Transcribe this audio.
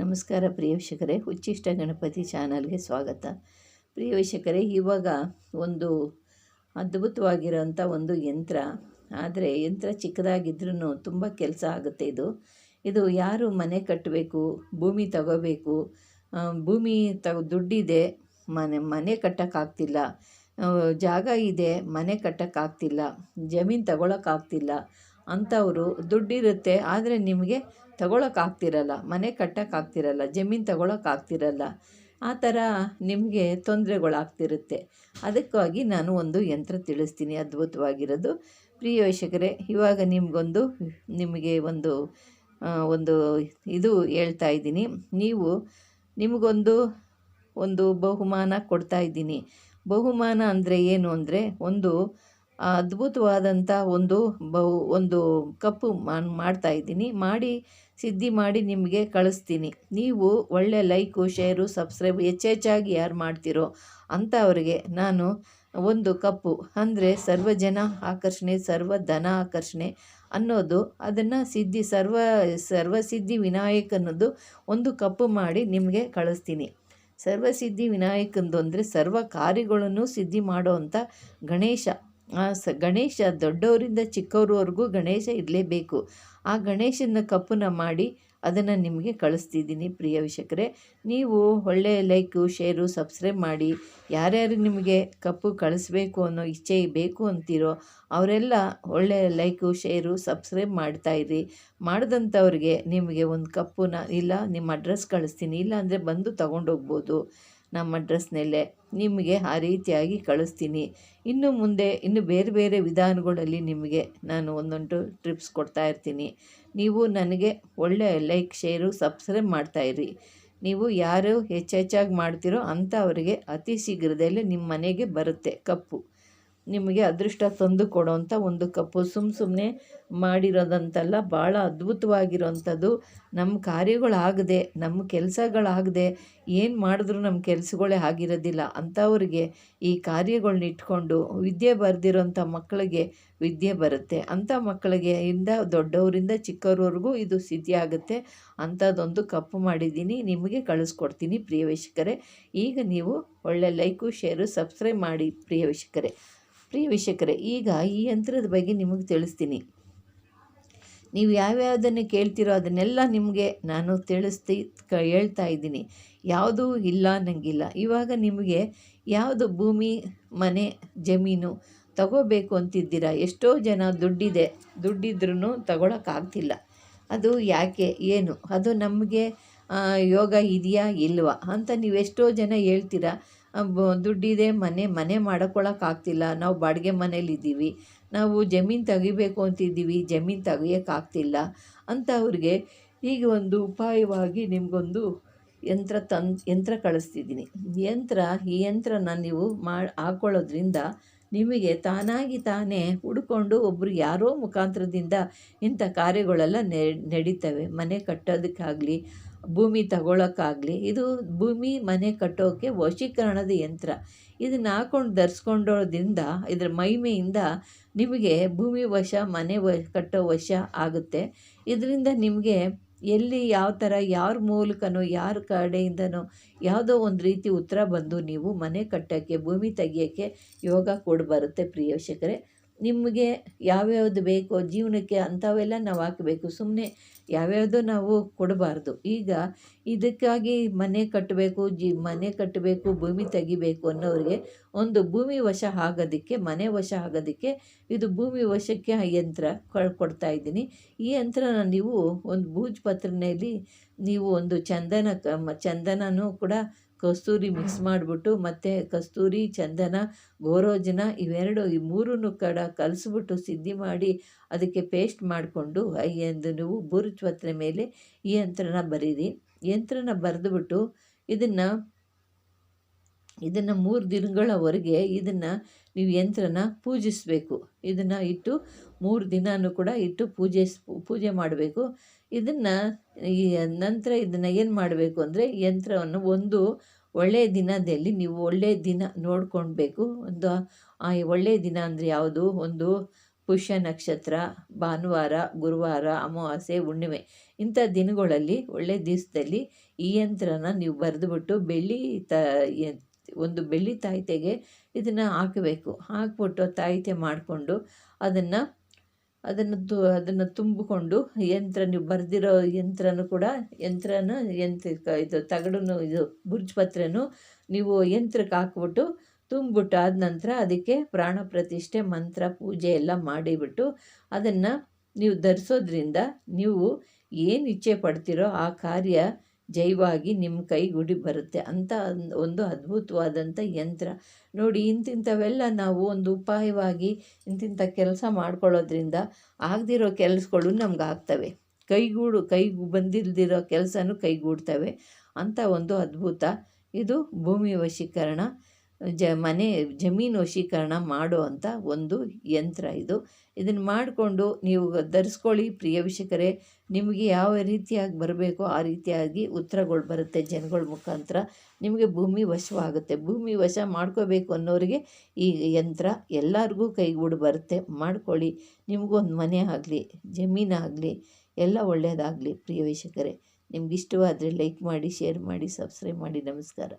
ನಮಸ್ಕಾರ ಪ್ರಿಯ ವೀಕ್ಷಕರೇ, ಹುಚ್ಚಿಷ್ಟ ಗಣಪತಿ ಚಾನಲ್ಗೆ ಸ್ವಾಗತ. ಪ್ರಿಯ ವೀಕ್ಷಕರೇ, ಇವಾಗ ಒಂದು ಅದ್ಭುತವಾಗಿರೋಂಥ ಒಂದು ಯಂತ್ರ. ಆದರೆ ಯಂತ್ರ ಚಿಕ್ಕದಾಗಿದ್ರೂ ತುಂಬ ಕೆಲಸ ಆಗುತ್ತೆ ಇದು. ಇದು ಯಾರು ಮನೆ ಕಟ್ಟಬೇಕು ಭೂಮಿ ತಗೋಬೇಕು ಭೂಮಿ ತಗೋ ದುಡ್ಡಿದೆ, ಮನೆ ಮನೆ ಕಟ್ಟೋಕ್ಕಾಗ್ತಿಲ್ಲ ಜಾಗ ಇದೆ, ಮನೆ ಕಟ್ಟೋಕ್ಕಾಗ್ತಿಲ್ಲ, ಜಮೀನು ತಗೊಳಕ್ಕಾಗ್ತಿಲ್ಲ ಅಂಥವರು ದುಡ್ಡಿರುತ್ತೆ, ಆದರೆ ನಿಮಗೆ ತಗೊಳಕ್ಕಾಗ್ತಿರಲ್ಲ, ಮನೆ ಕಟ್ಟೋಕ್ಕಾಗ್ತಿರಲ್ಲ, ಜಮೀನು ತಗೊಳಕ್ಕಾಗ್ತಿರಲ್ಲ, ಆ ಥರ ನಿಮಗೆ ತೊಂದರೆಗಳಾಗ್ತಿರುತ್ತೆ. ಅದಕ್ಕಾಗಿ ನಾನು ಒಂದು ಯಂತ್ರ ತಿಳಿಸ್ತೀನಿ, ಅದ್ಭುತವಾಗಿರೋದು. ಪ್ರಿಯ ಇವಾಗ ನಿಮಗೊಂದು, ನಿಮಗೆ ಒಂದು ಒಂದು ಇದು ಹೇಳ್ತಾ ಇದ್ದೀನಿ. ನೀವು, ನಿಮಗೊಂದು, ಒಂದು ಬಹುಮಾನ ಕೊಡ್ತಾ ಇದ್ದೀನಿ. ಬಹುಮಾನ ಅಂದರೆ ಏನು ಅಂದರೆ, ಒಂದು ಅದ್ಭುತವಾದಂಥ ಒಂದು ಬಹು ಒಂದು ಕಪ್ಪು ನಾನು ಮಾಡ್ತಾ ಇದ್ದೀನಿ. ಮಾಡಿ, ಸಿದ್ಧಿ ಮಾಡಿ ನಿಮಗೆ ಕಳಿಸ್ತೀನಿ. ನೀವು ಒಳ್ಳೆ ಲೈಕು, ಶೇರು, ಸಬ್ಸ್ಕ್ರೈಬ್ ಹೆಚ್ಚೆಚ್ಚಾಗಿ ಯಾರು ಮಾಡ್ತೀರೋ ಅಂಥವ್ರಿಗೆ ನಾನು ಒಂದು ಕಪ್ಪು, ಅಂದರೆ ಸರ್ವಜನ ಆಕರ್ಷಣೆ, ಸರ್ವ ಧನ ಆಕರ್ಷಣೆ ಅನ್ನೋದು ಅದನ್ನು ಸಿದ್ಧಿ, ಸರ್ವ ಸರ್ವಸಿದ್ಧಿ ವಿನಾಯಕ ಅನ್ನೋದು ಒಂದು ಕಪ್ಪು ಮಾಡಿ ನಿಮಗೆ ಕಳಿಸ್ತೀನಿ. ಸರ್ವಸಿದ್ಧಿ ವಿನಾಯಕಂದು ಅಂದರೆ ಸರ್ವ ಕಾರ್ಯಗಳನ್ನು ಸಿದ್ಧಿ ಮಾಡೋವಂಥ ಗಣೇಶ ಆ ಸ ಗಣೇಶ ದೊಡ್ಡವರಿಂದ ಚಿಕ್ಕವ್ರವರೆಗೂ ಗಣೇಶ ಇರಲೇಬೇಕು. ಆ ಗಣೇಶನ ಕಪ್ಪನ್ನು ಮಾಡಿ ಅದನ್ನು ನಿಮಗೆ ಕಳಿಸ್ತಿದ್ದೀನಿ ಪ್ರಿಯ ವೀಕ್ಷಕರೇ. ನೀವು ಒಳ್ಳೆಯ ಲೈಕು, ಶೇರು, ಸಬ್ಸ್ಕ್ರೈಬ್ ಮಾಡಿ ಯಾರ್ಯಾರು ನಿಮಗೆ ಕಪ್ಪು ಕಳಿಸ್ಬೇಕು ಅನ್ನೋ ಇಚ್ಛೆ ಬೇಕು ಅಂತೀರೋ ಅವರೆಲ್ಲ ಒಳ್ಳೆಯ ಲೈಕು, ಶೇರು, ಸಬ್ಸ್ಕ್ರೈಬ್ ಮಾಡ್ತಾಯಿರಿ ಮಾಡಿದಂಥವ್ರಿಗೆ ನಿಮಗೆ ಒಂದು ಕಪ್ಪುನ ಇಲ್ಲ, ನಿಮ್ಮ ಅಡ್ರೆಸ್ ಕಳಿಸ್ತೀನಿ, ಇಲ್ಲ ಅಂದರೆ ಬಂದು ತೊಗೊಂಡೋಗ್ಬೋದು. ನಮ್ಮ ಅಡ್ರೆಸ್ನಲ್ಲೇ ನಿಮಗೆ ಆ ರೀತಿಯಾಗಿ ಕಳಿಸ್ತೀನಿ. ಇನ್ನು ಮುಂದೆ, ಇನ್ನು ಬೇರೆ ಬೇರೆ ವಿಧಾನಗಳಲ್ಲಿ ನಿಮಗೆ ನಾನು ಒಂದೊಂದು ಟ್ರಿಪ್ಸ್ ಕೊಡ್ತಾ ಇರ್ತೀನಿ. ನೀವು ನನಗೆ ಒಳ್ಳೆಯ ಲೈಕ್ ಶೇರು ಸಬ್ಸ್ಕ್ರೈಬ್ ಮಾಡ್ತಾಯಿರಿ ನೀವು ಯಾರು ಹೆಚ್ಚೆಚ್ಚಾಗಿ ಮಾಡ್ತೀರೋ ಅಂಥವರಿಗೆ ಅತಿ ಶೀಘ್ರದಲ್ಲೇ ನಿಮ್ಮ ಮನೆಗೆ ಬರುತ್ತೆ ಕಪ್ಪು. ನಿಮಗೆ ಅದೃಷ್ಟ ತಂದು ಕೊಡೋವಂಥ ಒಂದು ಕಪ್ಪು. ಸುಮ್ಮ ಸುಮ್ಮನೆ ಮಾಡಿರೋದಂತಲ್ಲ, ಭಾಳ ಅದ್ಭುತವಾಗಿರೋವಂಥದ್ದು ನಮ್ಮ ಕಾರ್ಯಗಳಾಗದೆ, ನಮ್ಮ ಕೆಲಸಗಳಾಗದೆ, ಏನು ಮಾಡಿದ್ರೂ ನಮ್ಮ ಕೆಲಸಗಳೇ ಆಗಿರೋದಿಲ್ಲ. ಅಂಥವ್ರಿಗೆ ಈ ಕಾರ್ಯಗಳನ್ನ ಇಟ್ಕೊಂಡು ವಿದ್ಯೆ ಬರೆದಿರೋಂಥ ಮಕ್ಕಳಿಗೆ ವಿದ್ಯೆ ಬರುತ್ತೆ. ಅಂಥ ಮಕ್ಕಳಿಗೆ ಇಂದ ದೊಡ್ಡವರಿಂದ ಚಿಕ್ಕವ್ರವರೆಗೂ ಇದು ಸಿದ್ಧಿ ಆಗುತ್ತೆ ಅಂಥದ್ದೊಂದು ಕಪ್ಪು ಮಾಡಿದ್ದೀನಿ, ನಿಮಗೆ ಕಳಿಸ್ಕೊಡ್ತೀನಿ ಪ್ರಿಯ ವೀಕ್ಷಕರೇ. ಈಗ ನೀವು ಒಳ್ಳೆ ಲೈಕು, ಶೇರು, ಸಬ್ಸ್ಕ್ರೈಬ್ ಮಾಡಿ ಪ್ರಿಯ ವೀಕ್ಷಕರೇ. ಪ್ರಿಯ ವೀಕ್ಷಕರೇ, ಈಗ ಈ ಯಂತ್ರದ ಬಗ್ಗೆ ನಿಮಗೆ ತಿಳಿಸ್ತೀನಿ. ನೀವು ಯಾವ್ಯಾವುದನ್ನು ಕೇಳ್ತಿರೋ ಅದನ್ನೆಲ್ಲ ನಿಮಗೆ ನಾನು ತಿಳಿಸ್ತಿ ಹೇಳ್ತಾ ಇದ್ದೀನಿ. ಯಾವುದೂ ಇಲ್ಲ ಅನ್ನಂಗಿಲ್ಲ ಇವಾಗ ನಿಮಗೆ ಯಾವುದು ಭೂಮಿ, ಮನೆ, ಜಮೀನು ತಗೋಬೇಕು ಅಂತಿದ್ದೀರಾ? ಎಷ್ಟೋ ಜನ ದುಡ್ಡಿದೆ ದುಡ್ಡಿದ್ರೂ ತಗೊಳಕ್ಕಾಗ್ತಿಲ್ಲ. ಅದು ಯಾಕೆ, ಏನು? ಅದು ನಮಗೆ ಯೋಗ ಇದೆಯಾ, ಇಲ್ವಾ? ಅಂತ ನೀವು ಎಷ್ಟೋ ಜನ ಹೇಳ್ತೀರಾ. ದುಡ್ಡಿದೆ, ಮನೆ ಮನೆ ಮಾಡ್ಕೊಳ್ಳೋಕ್ಕಾಗ್ತಿಲ್ಲ ನಾವು ಬಾಡಿಗೆ ಮನೇಲಿದ್ದೀವಿ ನಾವು ಜಮೀನು ತೆಗಿಬೇಕು ಅಂತಿದ್ದೀವಿ. ಜಮೀನು ತೆಗಿಯೋಕ್ಕಾಗ್ತಿಲ್ಲ ಅಂಥವ್ರಿಗೆ ಈಗ ಒಂದು ಉಪಾಯವಾಗಿ ನಿಮಗೊಂದು ಯಂತ್ರ ತನ್ ಯಂತ್ರ ಕಳಿಸ್ತಿದ್ದೀನಿ. ಯಂತ್ರ, ಈ ಯಂತ್ರನ ನೀವು ಮಾಡಿ ಹಾಕ್ಕೊಳ್ಳೋದ್ರಿಂದ ನಿಮಗೆ ತಾನಾಗಿ ತಾನೇ ಹುಡ್ಕೊಂಡು ಒಬ್ಬರು ಯಾರೋ ಮುಖಾಂತರದಿಂದ ಇಂಥ ಕಾರ್ಯಗಳೆಲ್ಲ ನಡೀತವೆ. ಮನೆ ಕಟ್ಟೋದಕ್ಕಾಗಲಿ ಭೂಮಿ ತಗೊಳಕ್ಕಾಗಲಿ, ಇದು ಭೂಮಿ ಮನೆ ಕಟ್ಟೋಕ್ಕೆ ವಶೀಕರಣದ ಯಂತ್ರ. ಇದನ್ನ ಹಾಕೊಂಡು ಧರಿಸ್ಕೊಂಡೋದ್ರಿಂದ, ಇದರ ಮಹಿಮೆಯಿಂದ ನಿಮಗೆ ಭೂಮಿ ವಶ, ಮನೆ ವ, ಕಟ್ಟೋ ವಶ ಆಗುತ್ತೆ. ಇದರಿಂದ ನಿಮಗೆ ಎಲ್ಲಿ ಯಾವ ಥರ ಯಾರ ಮೂಲಕನೋ, ಯಾರ ಕಡೆಯಿಂದನೋ ಯಾವುದೋ ಒಂದು ರೀತಿ ಉತ್ತರ ಬಂದು ನೀವು ಮನೆ ಕಟ್ಟೋಕ್ಕೆ, ಭೂಮಿ ತೆಗಿಯೋಕ್ಕೆ ಯೋಗ ಕೂಡ ಬರುತ್ತೆ ಪ್ರಿಯ ನಿಮಗೆ ಯಾವ್ಯಾವ್ದು ಬೇಕೋ ಜೀವನಕ್ಕೆ ಅಂಥವೆಲ್ಲ ನಾವು ಹಾಕಬೇಕು. ಸುಮ್ಮನೆ ಯಾವ್ಯಾವುದೋ ನಾವು ಕೊಡಬಾರ್ದು. ಈಗ ಇದಕ್ಕಾಗಿ ಮನೆ ಕಟ್ಟಬೇಕು, ಜಿ, ಮನೆ ಕಟ್ಟಬೇಕು, ಭೂಮಿ ತೆಗಿಬೇಕು ಅನ್ನೋರಿಗೆ ಒಂದು ಭೂಮಿ ವಶ ಆಗೋದಕ್ಕೆ, ಮನೆ ವಶ ಆಗೋದಕ್ಕೆ ಇದು ಭೂಮಿ ವಶಕ್ಕೆ ಆ ಯಂತ್ರ ಕೊಡ್ತಾ ಇದ್ದೀನಿ. ಈ ಯಂತ್ರನ ನೀವು ಒಂದು ಭೂಜ್ ಪತ್ರನೆಯಲ್ಲಿ ನೀವು ಒಂದು ಚಂದನ ಚಂದನನೂ ಕೂಡ ಕಸ್ತೂರಿ ಮಿಕ್ಸ್ ಮಾಡಿಬಿಟ್ಟು ಮತ್ತು ಕಸ್ತೂರಿ ಚಂದನ ಗೋರೋಜನ ಇವೆರಡು ಈ ಮೂರನ್ನು ಕಡ ಕಲಸಿಬಿಟ್ಟು ಸಿದ್ಧಿ ಮಾಡಿ ಅದಕ್ಕೆ ಪೇಸ್ಟ್ ಮಾಡಿಕೊಂಡು ಎಂದು ನೀವು ಬೂರ್ಜ್ ಪತ್ರೆ ಮೇಲೆ ಈ ಯಂತ್ರನ ಬರೀರಿ. ಯಂತ್ರನ ಬರೆದುಬಿಟ್ಟು ಇದನ್ನು ಇದನ್ನು ಮೂರು ದಿನಗಳವರೆಗೆ ಇದನ್ನು ನೀವು ಯಂತ್ರನ ಪೂಜಿಸಬೇಕು. ಇದನ್ನು ಇಟ್ಟು ಮೂರು ದಿನನೂ ಕೂಡ ಇಟ್ಟು ಪೂಜೆ ಪೂಜೆ ಮಾಡಬೇಕು. ಇದನ್ನು ಈ ನಂತರ ಇದನ್ನು ಏನು ಮಾಡಬೇಕು ಅಂದರೆ ಯಂತ್ರವನ್ನು ಒಂದು ಒಳ್ಳೆಯ ದಿನದಲ್ಲಿ ನೀವು ಒಳ್ಳೆಯ ದಿನ ನೋಡ್ಕೊಳ್ಬೇಕು ಒಂದು, ಆ ಒಳ್ಳೆಯ ದಿನ ಅಂದರೆ ಯಾವುದು? ಒಂದು ಪುಷ್ಯ ನಕ್ಷತ್ರ, ಭಾನುವಾರ, ಗುರುವಾರ, ಅಮಾವಾಸ್ಯೆ, ಹುಣ್ಣಿಮೆ ಇಂಥ ದಿನಗಳಲ್ಲಿ, ಒಳ್ಳೆ ದಿವಸದಲ್ಲಿ ಈ ಯಂತ್ರನ ನೀವು ಬರೆದುಬಿಟ್ಟು ಬೆಳ್ಳಿ ತ ಒಂದು ಬೆಳ್ಳಿ ತಾಯಿತೆಗೆ ಇದನ್ನು ಹಾಕಬೇಕು. ಹಾಕ್ಬಿಟ್ಟು ತಾಯಿತೆ ಮಾಡಿಕೊಂಡು ಅದನ್ನು ಅದನ್ನು ತು, ಅದನ್ನು ತುಂಬಿಕೊಂಡು ಯಂತ್ರ, ನೀವು ಬರೆದಿರೋ ಯಂತ್ರನೂ ಕೂಡ ಯಂತ್ರನ ಯಂತ್ರ ಇದು ತಗಡನ್ನು, ಇದು ಬುರ್ಜ್ ಪತ್ರೆನೂ ನೀವು ಯಂತ್ರಕ್ಕೆ ಹಾಕ್ಬಿಟ್ಟು ತುಂಬಿಬಿಟ್ಟು ಆದ ನಂತರ ಅದಕ್ಕೆ ಪ್ರಾಣ ಪ್ರತಿಷ್ಠೆ, ಮಂತ್ರ, ಪೂಜೆ ಎಲ್ಲ ಮಾಡಿಬಿಟ್ಟು ಅದನ್ನು ನೀವು ಧರಿಸೋದ್ರಿಂದ ನೀವು ಏನು ಇಚ್ಛೆ ಪಡ್ತೀರೋ ಆ ಕಾರ್ಯ ಜೈವಾಗಿ ನಿಮ್ಮ ಕೈಗೂಡಿ ಬರುತ್ತೆ ಅಂತ ಒಂದು ಅದ್ಭುತವಾದಂಥ ಯಂತ್ರ. ನೋಡಿ, ಇಂತಿಂಥವೆಲ್ಲ ನಾವು ಒಂದು ಉಪಾಯವಾಗಿ ಇಂತಿಂಥ ಕೆಲಸ ಮಾಡ್ಕೊಳ್ಳೋದ್ರಿಂದ ಆಗದಿರೋ ಕೆಲಸಗಳು ನಮ್ಗೆ ಆಗ್ತವೆ ಕೈಗೂಡು ಕೈಗೂ ಬಂದಿಲ್ದಿರೋ ಕೆಲಸನೂ ಕೈಗೂಡ್ತವೆ ಅಂತ ಒಂದು ಅದ್ಭುತ. ಇದು ಭೂಮಿ ವಶೀಕರಣ. ಜ ಮನೆ ಜಮೀನು ವಶೀಕರಣ ಮಾಡುವಂಥ ಒಂದು ಯಂತ್ರ ಇದು. ಇದನ್ನು ಮಾಡಿಕೊಂಡು ನೀವು ಧರಿಸ್ಕೊಳ್ಳಿ ಪ್ರಿಯ ವಿಷಕರೇ ನಿಮಗೆ ಯಾವ ರೀತಿಯಾಗಿ ಬರಬೇಕೋ ಆ ರೀತಿಯಾಗಿ ಉತ್ತರಗಳು ಬರುತ್ತೆ ಜನಗಳ ಮುಖಾಂತರ. ನಿಮಗೆ ಭೂಮಿ ವಶವಾಗುತ್ತೆ. ಭೂಮಿ ವಶ ಮಾಡ್ಕೋಬೇಕು ಅನ್ನೋರಿಗೆ ಈ ಯಂತ್ರ ಎಲ್ಲರಿಗೂ ಕೈಗೂಡು ಬರುತ್ತೆ. ಮಾಡ್ಕೊಳ್ಳಿ. ನಿಮಗೊಂದು ಮನೆ ಆಗಲಿ ಜಮೀನಾಗಲಿ ಎಲ್ಲ ಒಳ್ಳೆಯದಾಗಲಿ ಪ್ರಿಯ ವೀಕ್ಷಕರೇ. ನಿಮ್ಗೆ ಇಷ್ಟವಾದರೆ ಲೈಕ್ ಮಾಡಿ, ಶೇರ್ ಮಾಡಿ, ಸಬ್ಸ್ಕ್ರೈಬ್ ಮಾಡಿ. ನಮಸ್ಕಾರ.